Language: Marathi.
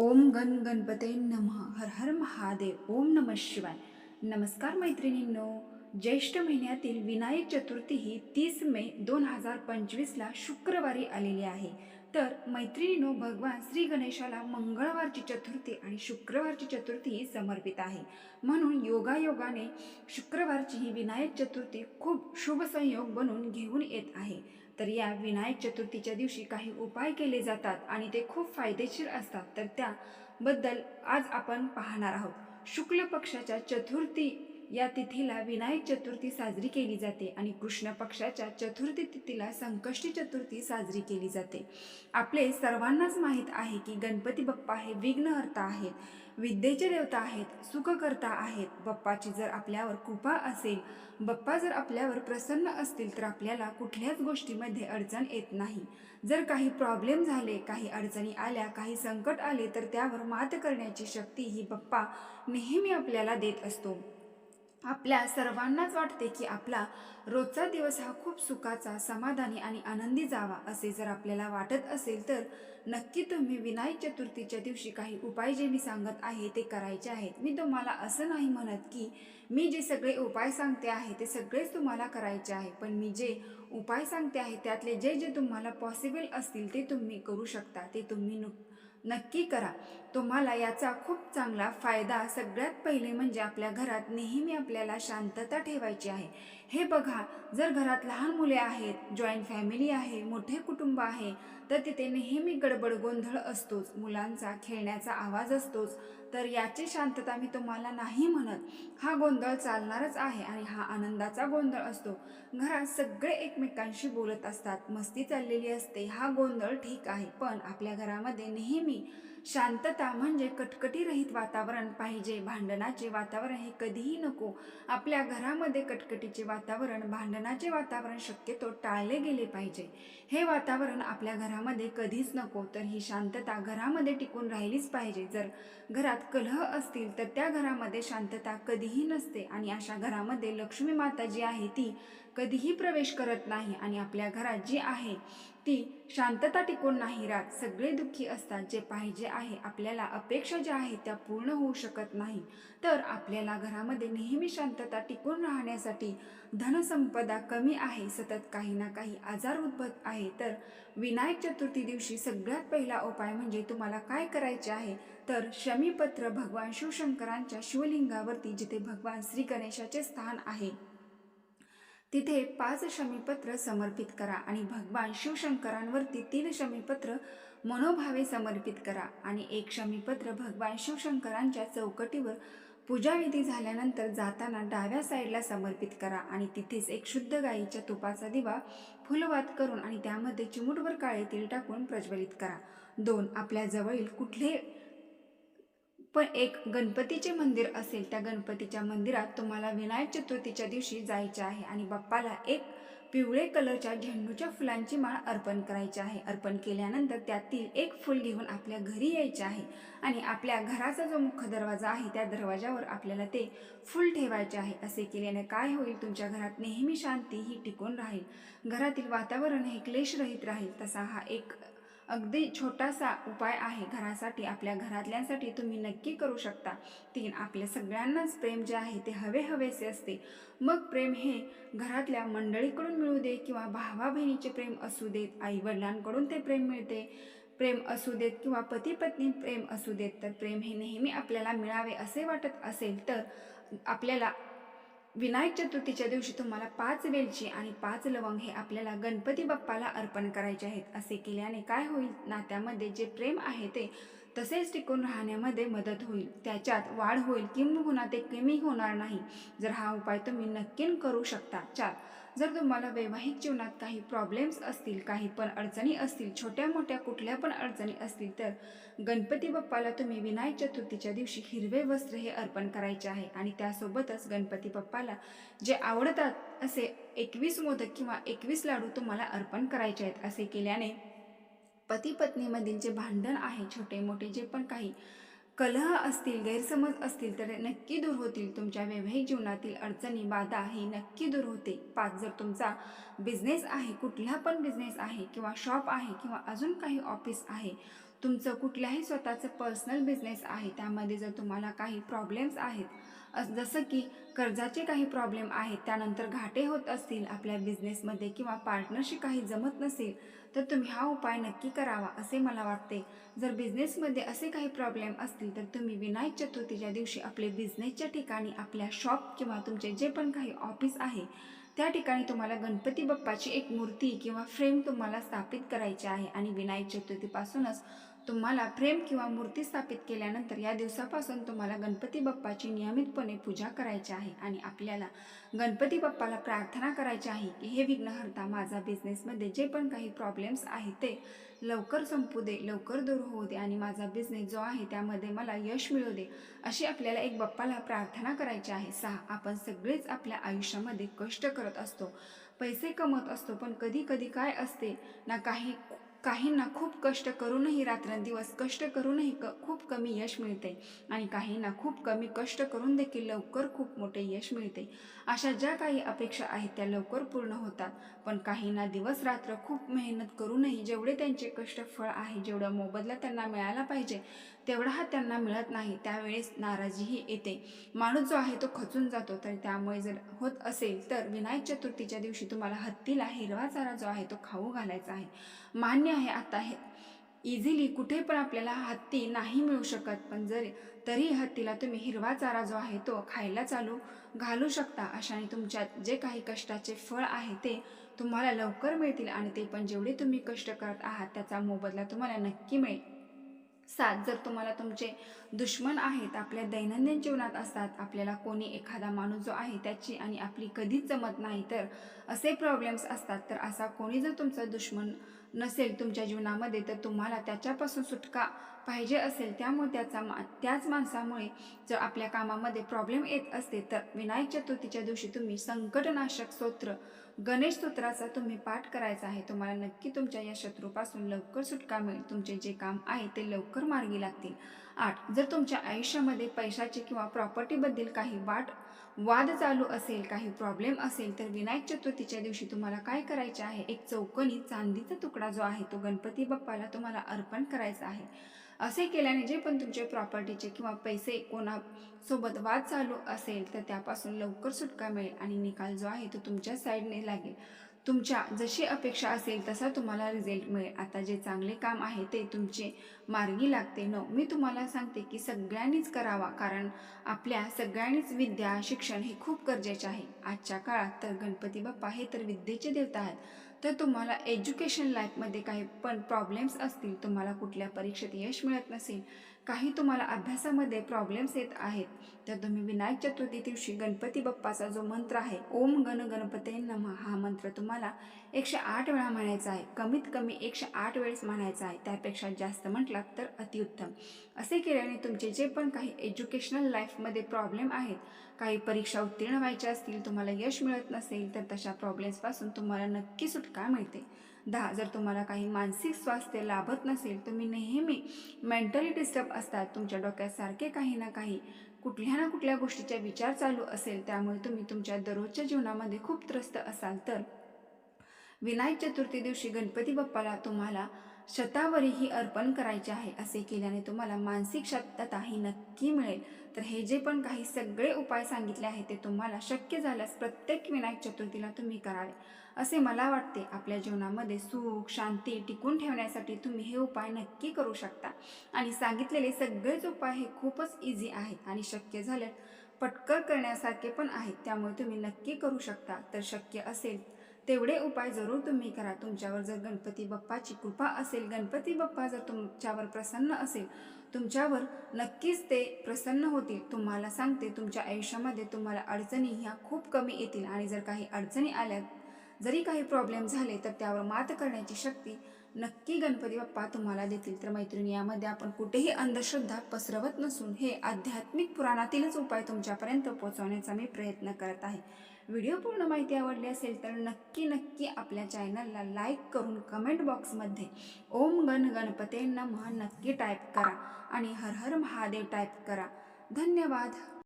ओम गण गणपते नमः. हर हर महादेव. ओम नम शिवाय. नमस्कार मैत्रिणींनो. ज्येष्ठ महिन्यातील विनायक चतुर्थी ही तीस मे दोन हजार पंचवीसला शुक्रवारी आलेली आहे. तर मैत्रिणींनो भगवान श्री गणेशाला मंगळवारची चतुर्थी आणि शुक्रवारची चतुर्थी ही समर्पित आहे. म्हणून योगायोगाने शुक्रवारची ही विनायक चतुर्थी खूप शुभ संयोग बनून घेऊन येत आहे. तर या विनायक चतुर्थीच्या दिवशी काही उपाय केले जातात आणि ते खूप फायदेशीर असतात. तर त्याबद्दल आज आपण पाहणार आहोत. शुक्ल पक्षाच्या चतुर्थी या तिथीला विनायक चतुर्थी साजरी केली जाते आणि कृष्ण पक्षाच्या चतुर्थी तिथीला संकष्टी चतुर्थी साजरी केली जाते. आपले सर्वांनाच माहीत आहे की गणपती बाप्पा हे विघ्नहर्ता आहेत विद्येचे देवता आहेत सुखकर्ता आहेत. बाप्पाची जर आपल्यावर कृपा असेल बाप्पा जर आपल्यावर प्रसन्न असतील तर आपल्याला कुठल्याच गोष्टीमध्ये अडचण येत नाही. जर काही प्रॉब्लेम झाले काही अडचणी आल्या काही संकट आले तर त्यावर मात करण्याची शक्ती ही बाप्पा नेहमी आपल्याला देत असतो. आपल्या सर्वांनाच वाटते की आपला रोजचा दिवस हा खूप सुखाचा समाधानी आणि आनंदी जावा असे जर आपल्याला वाटत असेल तर नक्की तुम्ही विनायक चतुर्थीच्या दिवशी काही उपाय जे मी सांगत आहे ते करायचे आहेत. मी तुम्हाला असं नाही म्हणत की मी जे सगळे उपाय सांगते आहे ते सगळेच तुम्हाला करायचे आहे पण मी जे उपाय सांगते आहे त्यातले जे जे तुम्हाला पॉसिबल असतील ते तुम्ही करू शकता ते तुम्ही नुक नक्की करा. तुम्हाला याचा खूप चांगला फायदा सगळ्यात पहिले म्हणजे आपल्या घरात नेहमी आपल्याला शांतता ठेवायची आहे. हे बघा जर घरात लहान मुले आहेत जॉईंट फॅमिली आहे मोठे कुटुंब आहे तर तिथे नेहमी गडबड गोंधळ असतोच. मुलांचा खेळण्याचा आवाज असतोच. तर याची शांतता मी तुम्हाला नाही म्हणत. हा गोंधळ चालणारच आहे आणि हा आनंदाचा गोंधळ असतो. घरात सगळे एकमेकांशी बोलत असतात. मस्ती चाललेली असते. हा गोंधळ ठीक आहे पण आपल्या घरामध्ये नेहमी शांतता म्हणजे कटकटीरहित वातावरण पाहिजे. भांडणाचे वातावरण हे कधीही नको. आपल्या घरामध्ये कटकटीचे वातावरण भांडणाचे वातावरण शक्यतो टाळले गेले पाहिजे. हे वातावरण आपल्या घरामध्ये कधीच नको तर ही शांतता घरामध्ये टिकून राहिलीच पाहिजे. जर घरात कलह असतील तर त्या घरामध्ये शांतता कधीही नसते. आणि अशा घरामध्ये लक्ष्मी माता जी आहे ती कधीही प्रवेश करत नाही. आणि आपल्या घरात जी आहे ती शांतता टिकून नाही राहत. सगळे दुःखी असतात. जे पाहिजे आहे आपल्याला अपेक्षा ज्या आहेत त्या पूर्ण होऊ शकत नाही. तर आपल्याला घरामध्ये नेहमी शांतता टिकून राहण्यासाठी धनसंपदा कमी आहे. सतत काही ना काही आजार उद्भवत आहे. तर विनायक चतुर्थी दिवशी सगळ्यात पहिला उपाय म्हणजे तुम्हाला काय करायचे आहे? तर शमीपत्र भगवान शिवशंकरांच्या शिवलिंगावरती जिथे भगवान श्री गणेशाचे स्थान आहे. तिथे पाच शमीपत्र समर्पित करा आणि भगवान शिवशंकरांवरती तीन शमीपत्र मनोभावे समर्पित करा आणि एक शमीपत्र भगवान शिवशंकरांच्या चौकटीवर पूजाविधी झाल्यानंतर जाताना डाव्या साईडला समर्पित करा आणि तिथेच एक शुद्ध गाईच्या तुपाचा दिवा फुलवात करून आणि त्यामध्ये चिमुटभर काळे तेल टाकून प्रज्वलित करा. दोन आपल्या जवळील कुठले पण एक गणपतीचे मंदिर असेल त्या गणपतीच्या मंदिरात तुम्हाला विनायक चतुर्थीच्या दिवशी जायचे आहे आणि बाप्पाला एक पिवळे कलरच्या झेंडूच्या फुलांची माळ अर्पण करायची आहे. अर्पण केल्यानंतर त्यातील एक फूल घेऊन आपल्या घरी यायचे आहे आणि आपल्या घराचा जो मुख्य दरवाजा आहे त्या दरवाजावर आपल्याला ते फूल ठेवायचे आहे. असे केल्याने काय होईल? तुमच्या घरात नेहमी शांती ही टिकून राहील. घरातील वातावरण हे क्लेशरहित राहील. तसा हा एक अगदी छोटासा उपाय आहे घरासाठी आपल्या घरातल्यांसाठी तुम्ही नक्की करू शकता. तीन आपल्या सगळ्यांनाच प्रेम जे आहे ते हवे हवेसे असते. मग प्रेम हे घरातल्या मंडळीकडून मिळू दे किंवा भावा बहिणीचे प्रेम असू देत आई वडिलांकडून ते प्रेम मिळते. प्रेम असू देत किंवा पती पत्नी प्रेम असू देत तर प्रेम हे नेहमी आपल्याला मिळावे असे वाटत असेल तर आपल्याला विनायक चतुर्थीच्या दिवशी तुम्हाला पाच वेलची आणि पाच लवंग हे आपल्याला गणपती बाप्पाला अर्पण करायचे आहेत. असे केल्याने काय होईल? नात्यामध्ये जे प्रेम आहे ते तसेच टिकून राहण्यामध्ये मदत होईल. त्याच्यात वाढ होईल. किंबहुना ते कमी होणार नाही. जर हा उपाय तुम्ही नक्की करू शकता. चार. जर तुम्हाला वैवाहिक जीवनात काही प्रॉब्लेम्स असतील काही पण अडचणी असतील छोट्या मोठ्या कुठल्या पण अडचणी असतील तर गणपती बाप्पाला तुम्ही विनायक चतुर्थीच्या दिवशी हिरवे वस्त्र हे अर्पण करायचे आहे. आणि त्यासोबतच गणपती बाप्पाला जे आवडतात असे एकवीस मोदक किंवा एकवीस लाडू तुम्हाला अर्पण करायचे आहेत. असे केल्याने पती पत्नीमधील जे भांडण आहे छोटे मोठे जे पण काही कलह असतील गैरसमज असतील तर नक्की दूर होतील. तुमच्या वैवाहिक जीवनातील अडचणी बाधा ही नक्की दूर होते. पाच जर तुमचा बिझनेस आहे कुठला पण बिझनेस आहे किंवा शॉप आहे किंवा अजून काही ऑफिस आहे तुमचं कुठल्याही स्वतःचं पर्सनल बिझनेस आहे त्यामध्ये जर तुम्हाला काही प्रॉब्लेम्स आहेत जसं की कर्जाचे काही प्रॉब्लेम आहेत त्यानंतर घाटे होत असतील आपल्या बिझनेसमध्ये किंवा पार्टनरशी काही जमत नसेल तर तुम्ही हा उपाय नक्की करावा असे मला वाटते. जर बिझनेसमध्ये असे काही प्रॉब्लेम असतील तर तुम्ही विनायक चतुर्थीच्या दिवशी आपले बिझनेसच्या ठिकाणी आपल्या शॉप किंवा तुमचे जे पण काही ऑफिस आहे त्या ठिकाणी तुम्हाला गणपती बाप्पाची एक मूर्ती किंवा फ्रेम तुम्हाला स्थापित करायची आहे आणि विनायक चतुर्थीपासूनच तुम्हाला फ्रेम किंवा मूर्ती स्थापित केल्यानंतर या दिवसापासून तुम्हाला गणपती बाप्पाची नियमितपणे पूजा करायची आहे आणि आपल्याला गणपती बाप्पाला प्रार्थना करायची आहे की हे विघ्नहर्ता माझा बिझनेसमध्ये जे पण काही प्रॉब्लेम्स आहेत ते लवकर संपू दे लवकर दूर होऊ दे आणि माझा बिझनेस जो आहे त्यामध्ये मला यश मिळू दे अशी आपल्याला एक बाप्पाला प्रार्थना करायची आहे. सहा आपण सगळेच आपल्या आयुष्यामध्ये कष्ट करत असतो पैसे कमवत असतो पण कधी कधी काय असते ना काही काहींना खूप कष्ट करूनही रात्रंदिवस कष्ट करूनही क खूप कमी यश मिळते आणि काहींना खूप कमी कष्ट करून देखील लवकर खूप मोठे यश मिळते अशा ज्या काही अपेक्षा आहेत त्या लवकर पूर्ण होतात. पण काहींना दिवस रात्र खूप मेहनत करूनही जेवढे त्यांचे कष्ट फळ आहे जेवढा मोबदला त्यांना मिळाला पाहिजे तेवढा हा त्यांना मिळत नाही. त्यावेळेस नाराजीही येते. माणूस जो आहे तो खचून जातो. तर त्यामुळे जर होत असेल तर विनायक चतुर्थीच्या दिवशी तुम्हाला हत्तीला हिरवा चारा जो आहे तो खाऊ घालायचा आहे. मान्य आहे आता हे. इझिली कुठे पण आपल्याला हत्ती नाही मिळू शकत. पण जर तरी हत्तीला तुम्ही हिरवा चारा जो आहे तो खायला चालू घालू शकता. अशाने तुमच्यात जे काही कष्टाचे फळ आहे ते तुम्हाला लवकर मिळतील आणि ते पण जेवढे तुम्ही कष्ट करत आहात त्याचा मोबदला तुम्हाला नक्की मिळेल. सात जर तुम्हाला तुमचे दुश्मन आहेत आपल्या दैनंदिन जीवनात असतात आपल्याला कोणी एखादा माणूस जो आहे त्याची आणि आपली कधीच जमत नाही तर असे प्रॉब्लेम्स असतात. तर असा कोणी जर तुमचा दुश्मन नसेल तुमच्या जीवनामध्ये तर तुम्हाला त्याच्यापासून सुटका पाहिजे असेल. त्यामुळे त्याचा मा त्याच माणसामुळे जर आपल्या कामामध्ये प्रॉब्लेम येत असते तर विनायक चतुर्थीच्या दिवशी तुम्ही संकटनाशक स्तोत्र गणेश स्तोत्राचा तुम्ही पाठ करायचा आहे तुम्हाला नक्की तुमच्या या शत्रूपासून लवकर सुटका मिळेल. तुमचे जे काम आहे ते लवकर मार्गी लागतील. आठ. जर तुमच्या आयुष्यामध्ये पैशाचे किंवा प्रॉपर्टीबद्दल काही वाट वाद चालू असेल काही प्रॉब्लेम असेल तर विनायक चतुर्थीच्या दिवशी तुम्हाला काय करायचे आहे? एक चौकोनी चांदीचा तुकडा जो आहे तो गणपती बाप्पाला तुम्हाला अर्पण करायचा आहे. असे केल्याने जे पण तुमचे प्रॉपर्टीचे किंवा पैसे कोणासोबत वाद चालू असेल तर त्यापासून लवकर सुटका मिळेल आणि निकाल जो आहे तो तुमच्या साईडने लागेल. तुमच्या जशी अपेक्षा असेल तसा तुम्हाला रिझल्ट मिळेल. आता जे चांगले काम आहे ते तुमचे मार्गी लागते. न मी तुम्हाला सांगते की सगळ्यांनीच करावा कारण आपल्या सगळ्यांनीच विद्या शिक्षण हे खूप गरजेचे आहे. आजच्या काळात तर गणपती बाप्पा हे तर विद्येचे देवता आहेत. तर तुम्हाला एज्युकेशन लाईफमध्ये काही पण प्रॉब्लेम्स असतील तुम्हाला कुठल्या परीक्षेत यश मिळत नसेल काही तुम्हाला अभ्यासामध्ये प्रॉब्लेम्स येत आहेत तर तुम्ही विनायक चतुर्थी दिवशी गणपती बाप्पाचा जो मंत्र आहे ओम गण गणपते नम हा मंत्र तुम्हाला एकशे आठ वेळा म्हणायचा आहे. कमीत कमी एकशे आठ वेळेस म्हणायचा आहे. त्यापेक्षा जास्त म्हटलात तर अतिउत्तम. असे केल्याने तुमचे जे पण काही एज्युकेशनल लाईफमध्ये प्रॉब्लेम आहेत काही परीक्षा उत्तीर्ण व्हायच्या असतील तुम्हाला यश मिळत नसेल तर तशा प्रॉब्लेम्सपासून तुम्हाला नक्की सुटका मिळते. दहा जर तुम्हाला काही मानसिक स्वास्थ्य लाभत नसेल तुम्ही नेहमी मेंटली डिस्टर्ब असतात तुमच्या डोक्यात सारखे काही ना काही कुठल्या ना कुठल्या गोष्टीचा विचार चालू असेल त्यामुळे तुम्ही तुमच्या दररोजच्या जीवनामध्ये खूप त्रस्त असाल तर विनायक चतुर्थी दिवशी गणपती बाप्पाला तुम्हाला शतावरीही अर्पण करायचे आहे असे केल्याने तुम्हाला मानसिक शांतता ही नक्की मिळेल. तर हे जे पण काही सगळे उपाय सांगितले आहेत ते तुम्हाला शक्य झाल्यास प्रत्येक विनायक चतुर्थीला तुम्ही करावे. असे मला वाटते. आपल्या जीवनामध्ये सुख शांती टिकून ठेवण्यासाठी तुम्ही हे उपाय नक्की करू शकता. आणि सांगितलेले सगळेच उपाय हे खूपच इझी आहेत आणि शक्य झाल्यास पटकन करण्यासारखे पण आहेत. त्यामुळे तुम्ही नक्की करू शकता. तर शक्य असेल तेवढे उपाय जरूर तुम्ही करा. तुमच्यावर जर गणपती बाप्पाची कृपा असेल गणपती बाप्पा जर तुमच्यावर प्रसन्न असेल तुमच्यावर नक्कीच ते प्रसन्न होतील. तुम्हाला सांगते तुमच्या आयुष्यामध्ये तुम्हाला अडचणी ह्या खूप कमी येतील. आणि जर काही अडचणी आल्या जरी काही प्रॉब्लेम झाले तर त्यावर मात करण्याची शक्ती नक्की गणपती बाप्पा तुम्हाला देतील. तर मैत्रिणी यामध्ये आपण कुठेही अंधश्रद्धा पसरवत नसून हे आध्यात्मिक पुराणातीलच उपाय तुमच्यापर्यंत पोहोचवण्याचा मी प्रयत्न करत आहे. व्हिडिओ पूर्ण माहिती आवडली असेल तर नक्की नक्की आपल्या चॅनलला लाईक करून कमेंट बॉक्समध्ये ओम गण गणपतींना नमः नक्की टाईप करा आणि हर हर महादेव टाईप करा. धन्यवाद.